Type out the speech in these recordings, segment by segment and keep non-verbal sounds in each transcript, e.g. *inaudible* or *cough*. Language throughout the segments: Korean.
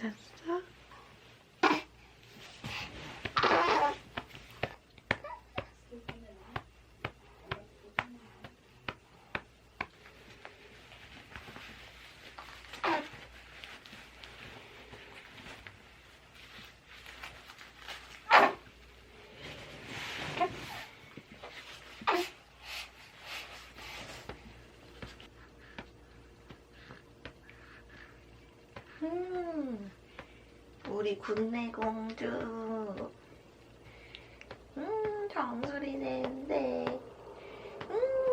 Gracias. 우리 군내 공주. 음, 정수리 내는데. 음.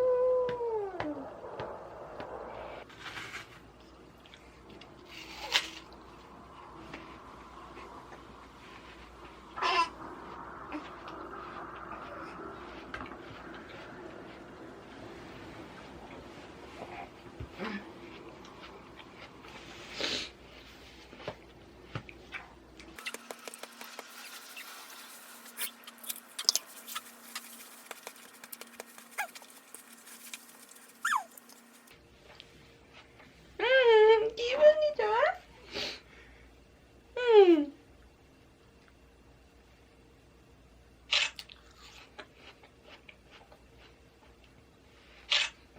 음, 기분이 좋아? 음.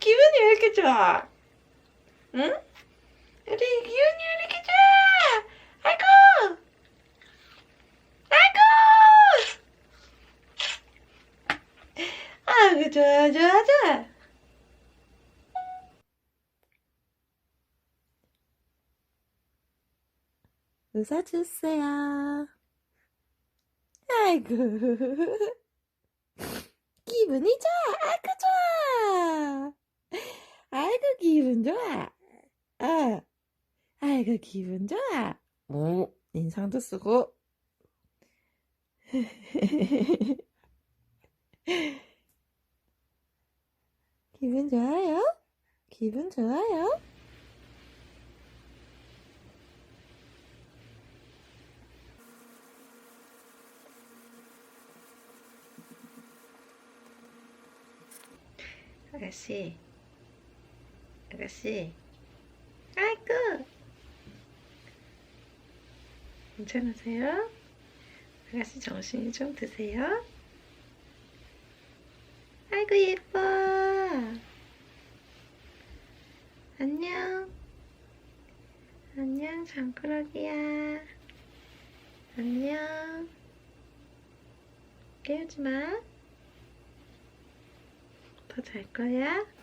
기분 이렇게 좋아? 응? 우리 기분이 왜 이렇게 좋아? 아이고! 아이고! 아이고, 좋아, 좋아, 좋아. 웃어주세요. 아이고. *laughs* 기분이 좋아. 아이고, 좋아. 기분 좋아. 아. 아이고, 기분 좋아. 오, 인상도 쓰고. *laughs* 기분 좋아요? 기분 좋아요? 아가씨, 아가씨, 아이고, 괜찮으세요? 아가씨 정신이 좀 드세요? 아이고 예뻐. 안녕. 안녕 장꾸러기야. 안녕. 깨우지 마. 더 잘 거야?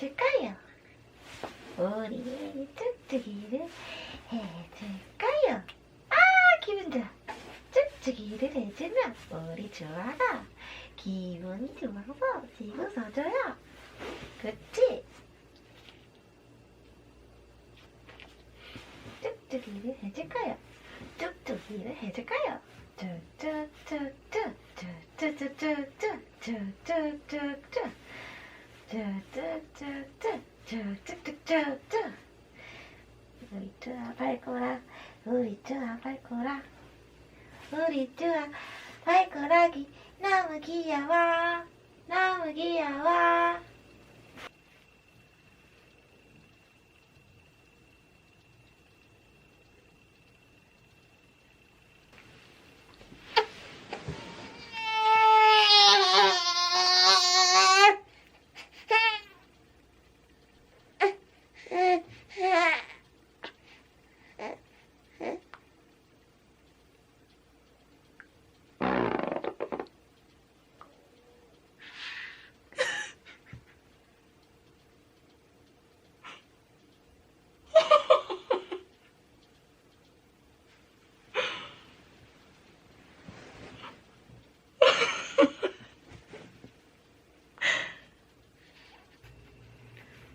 해줄까요? 우리 뚝뚝이를 해줄까요? 아 기분 좋아 뚝뚝이를 해주면 우리 좋아가 기분이 좋아서 지구서 줘요 그치? 뚝뚝이를 해줄까요? 뚝뚝이를 해줄까요? 뚝뚝뚝뚝 뚝뚝뚝뚝 뚝뚝뚝뚝 쭈쭈 쭈쭈쭈쭈쭈쭈쭈쭈. 우리 쭈아 발꼬락 우리 쭈아 발꼬락 우리 쭈아 발꼬락이 너무 귀여워 너무 귀여워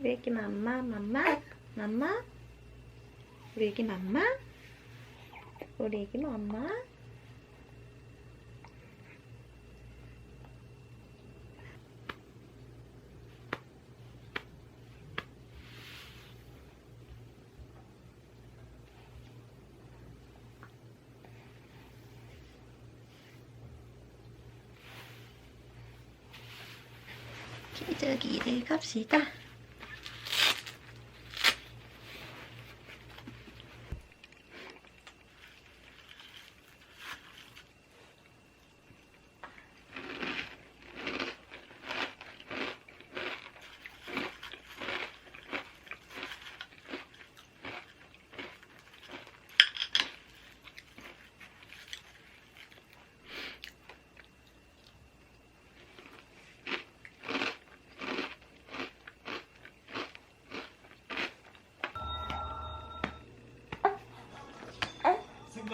우리 애기 맘마, 맘마, 맘마. 우리 애기 맘마. 우리 애기 맘마. 기저귀를 갑시다.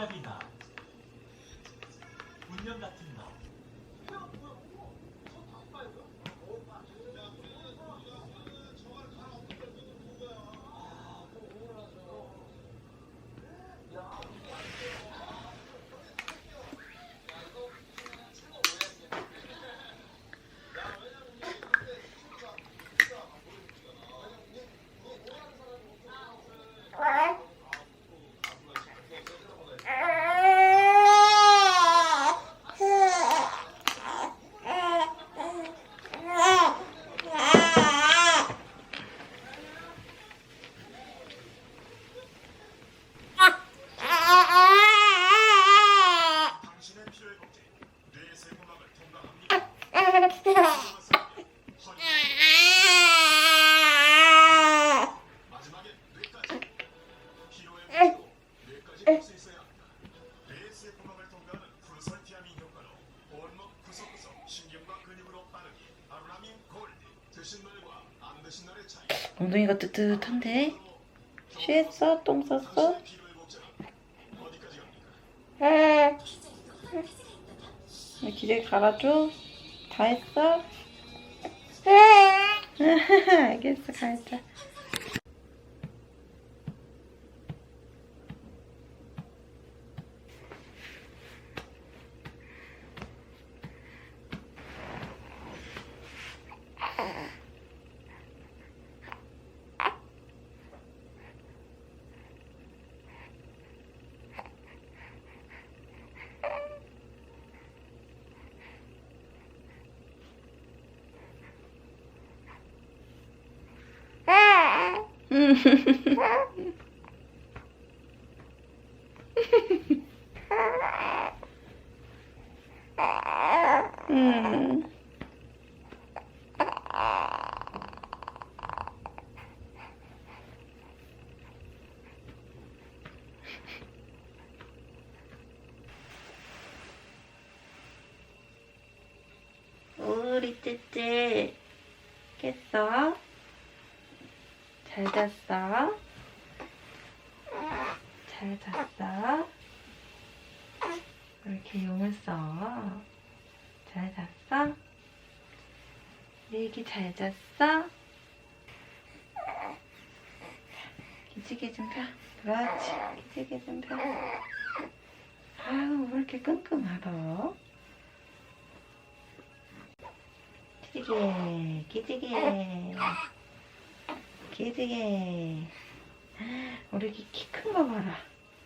생각이나 운명 같은 너 당신의 필요의 법칙 뇌 세포막을 통과합니다. 마지막에 뇌까지 피로의 법칙도 뇌까지 볼 수 있어야 합니다. 뇌 세포막을 통과하는 프로설티아민 효과로 온몸 구석구석 신경과 근육으로 빠르게 아루라민 골드 드신 날과 안 드신 날의 차이 엉덩이가 뜨뜻한데? 취했어? 똥 쌌어? 어디까지 갑니까? 기저귀 갈아줘? 다 했어? *laughs* 알겠어, 갈자. 음. *laughs* 우리 찌찌 깼어? 잘 잤어? 잘 잤어? 왜 이렇게 용을 써? 잘 잤어? 내 애기 잘 잤어? 기지개 좀 펴. 그렇지. 기지개 좀 펴. 아유, 왜 이렇게 끙끙하러? 기지개, 기지개. 기지개. 우리 애기 키 큰 거 봐라.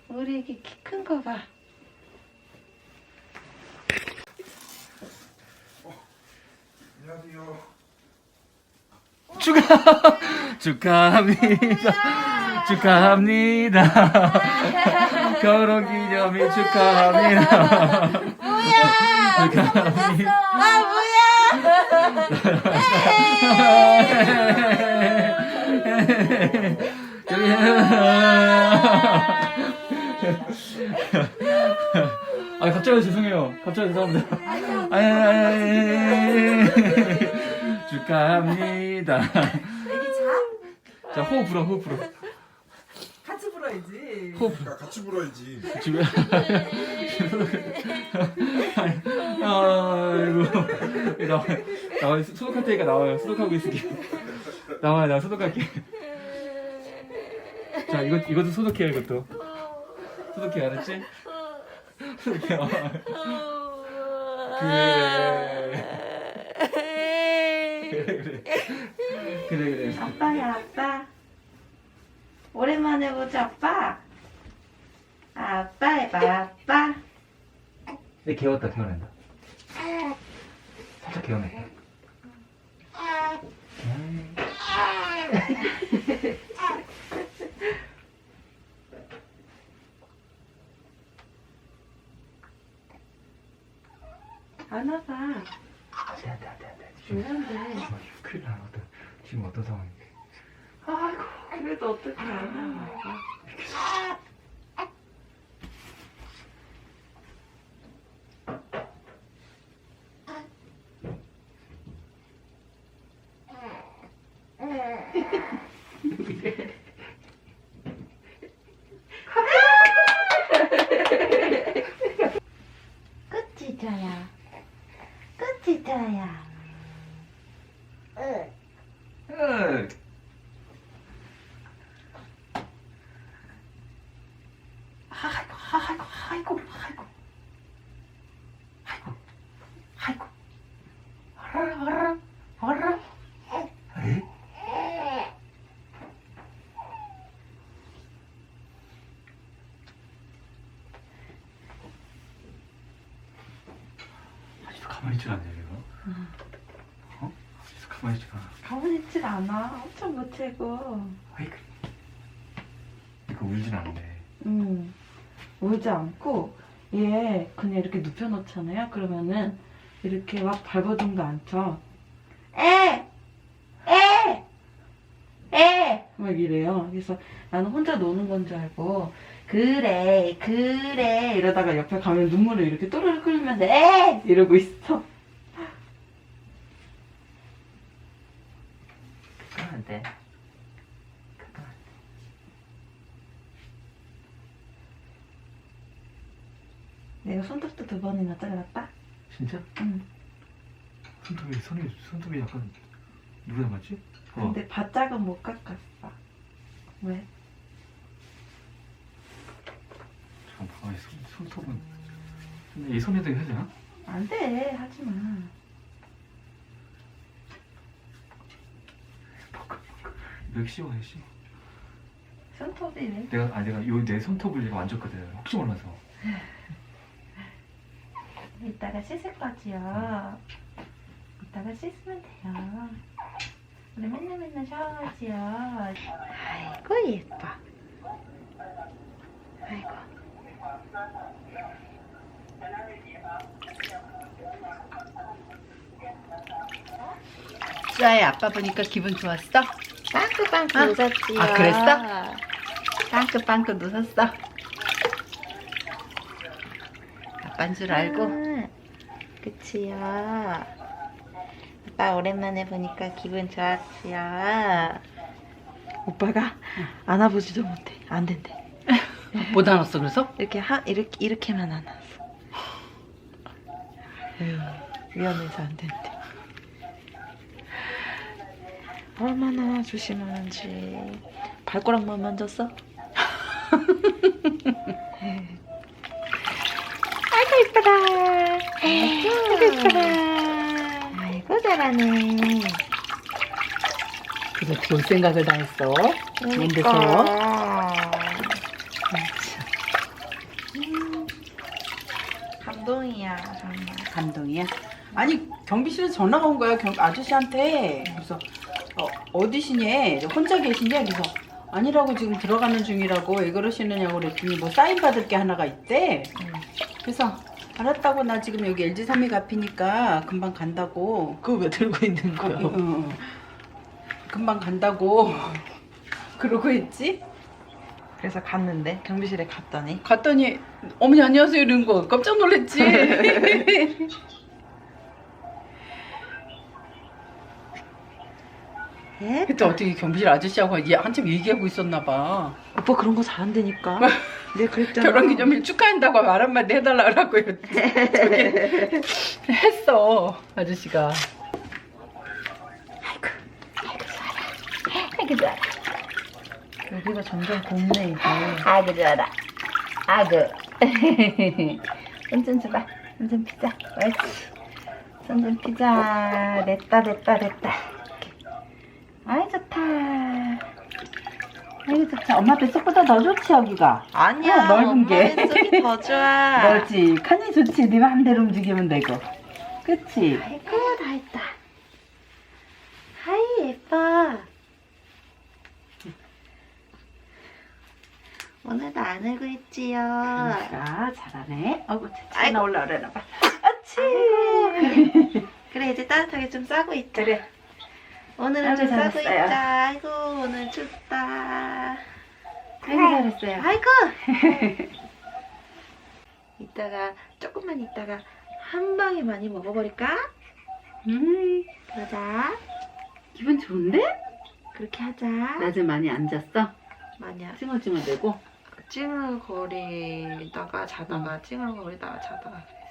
우리 애기 키 큰 거 봐. 안녕하세요. 축하 *laughs* 축하합니다. 축하합니다. 결혼 기념일 축하합니다. 축하합니다. 아, *laughs* 아 갑자기 죄송해요. 갑자기 죄송합니다. 아니 아니 아니 축하합니다. 애기 자? 자 호흡 불어 호흡 불어. 같이 불어야지. 그러니까 같이 불어야지. 집에. 아이고. 나와 나와 소독할 테니까 나와요. 소독하고 있을게. 나와요 나 소독할게 자 이거 이것도 소독해 이것도. 소독해 알았지? 소독해 어. 그래. 그래 그래. 그래 아빠야 아빠. 오랜만에 보자 아빠. 아빠 해봐 아빠. 내 개웠다 개워낸다. 살짝 개워냈 안아봐. 안돼 안돼 안돼 안돼. 지금 왜 안돼? 지금 큰일 나 어떤 지금 어떤 상황인데 아이고 그래도 어떻게 안아 끝이 저야 끝이 저야 응. 으. 아이고, 아이고, 아이고, 아이고. 아이고. 어라, 어라, 어라. 에이? 아직도 가만히 있질 않네 이거 어? 아직도 가만히 있질 않아 가만히 있질 않아. 엄청 못해고. 아이고 이거 울진 않네 음, 울지 않고, 얘 그냥 이렇게 눕혀놓잖아요. 그러면은, 이렇게 막 밟아준도 않죠. 에! 에! 에! 막 이래요. 그래서 나는 혼자 노는 건 줄 알고, 그래, 그래. 이러다가 옆에 가면 눈물을 이렇게 또르르 끓이면서, 에! 이러고 있어. 그러면 안돼 그러면 안돼 내가 손톱도 두 번이나 잘랐다? 진짜? 응. 손톱이 손이 손톱이 약간 누구 닮았지? 어. 근데 바짝은 못 깎았어. 왜? 잠깐 봐봐 손, 손톱은 근데 이 손에도 해야 되나? 안 돼, 하지 마. 몇 씌워야지 손톱이래. 내가 아 내가 요 내 손톱을 내가 만졌거든 혹시 몰라서 *laughs* 이따가 씻을 거지요. 이따가 씻으면 돼요. 우리 맨날 맨날 샤워하지요. 아이고, 예뻐. 아이고. 수아의 아빠 보니까 기분 좋았어? 빵긋빵긋 아? 웃었지요. 아, 그랬어? 빵긋빵긋 웃었어? 아빠인 줄 알고? 음, 그치요. 아빠 오랜만에 보니까 기분 좋았지요. 오빠가 안아보지도 못해. 안 된대. *laughs* 못 안았어 그래서? 이렇게 하 이렇게 이렇게만 안았어. 에휴, 위험해서 안 된대. 얼마나 조심하는지. 발가락만 만졌어? *laughs* 아이고 이쁘다. 아이고 이쁘다. 아이고 잘하네. 그래서 볼 생각을 다 했어 그러니까. 음, 감동이야 정말. 감동이야. 아니 경비실에서 전화가 온 거야 경 아저씨한테. 그래서 어, 어디시냐? 혼자 계시냐? 그래서 아니라고 지금 들어가는 중이라고 왜 그러시느냐고 그랬더니 뭐 사인 받을 게 하나가 있대. 음. 그래서 알았다고 나 지금 여기 LG 삼익 앞이니까 금방 간다고. 그거 왜 들고 있는 어, 어, 어. 금방 간다고. *laughs* 그러고 있지? 그래서 갔는데 경비실에 갔더니 갔더니 어머니 안녕하세요 이런 거 깜짝 놀랐지. *laughs* 예? 그때 어떻게 경비실 아저씨하고 얘- 한참 얘기하고 있었나 봐. 오빠 그런 거 잘한다니까. *laughs* 내가 그랬잖아. 결혼 기념일 축하한다고 말 한마디 해달라고 저기 했어 아저씨가. 아이고 좋아라. 여기가 점점 곱네 이제. 아그 좋아라. 아그. 손좀 *laughs* 줘봐. 손좀 피자. 옳지. 손좀 피자. 됐다 됐다 됐다. 아이 좋다. 아이고 좋다. 엄마 뱃속보다 더 좋지 여기가. 아니야. 넓은 엄마 게. 뱃속이 더 좋아. *laughs* 그렇지. 칸이 좋지. 네 맘대로 움직이면 되고. 그치? 아이고 다 했다. 하이 예뻐. 오늘도 안 울고 있지요. 그러니까 잘하네. 어구. 차나 올라오려나 봐. 그래. 그래 이제 따뜻하게 좀 싸고 있자. 그래. 오늘은 좀 싸고 잘했어요. 있자. 아이고 오늘 춥다. 아이고 잘했어요. 아이고. *laughs* 이따가 조금만 있다가 한 방에 많이 먹어버릴까? 음, 그러자. 기분 좋은데? 그렇게 하자. 낮에 많이 앉았어? 마냐. 찡얼찡얼대고? 찡얼거리다가 자다가 찡얼거리다가 자다가 그래.